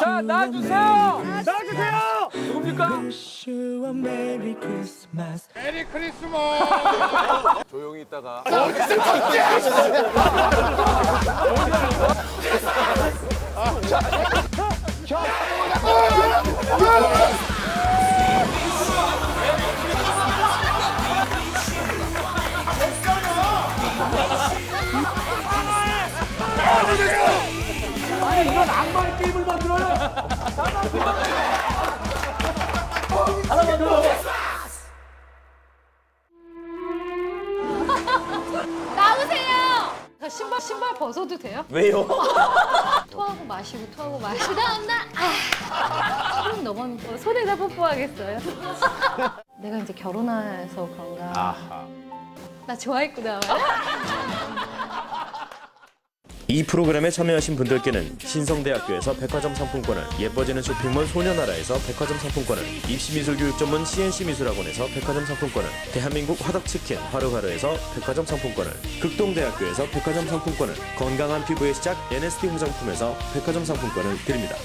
자, 나와주세요. 나와주세요. 누굽니까? 조용히 있다가 이런 나오세요. 저 신발 신발 벗어도 돼요? 왜요? 토하고 마시고 토하고 마시고 다음 날 아손 넘은 거 손에다 뽀뽀하겠어요. 내가 이제 결혼해서 그런가. 아하. 나 좋아했구나. 이 프로그램에 참여하신 분들께는 신성대학교에서 백화점 상품권을 예뻐지는 쇼핑몰 소녀나라에서 백화점 상품권을 입시미술교육 전문 CNC 미술학원에서 백화점 상품권을 대한민국 화덕치킨 화르화르에서 백화점 상품권을 극동대학교에서 백화점 상품권을 건강한 피부의 시작 NST 화장품에서 백화점 상품권을 드립니다.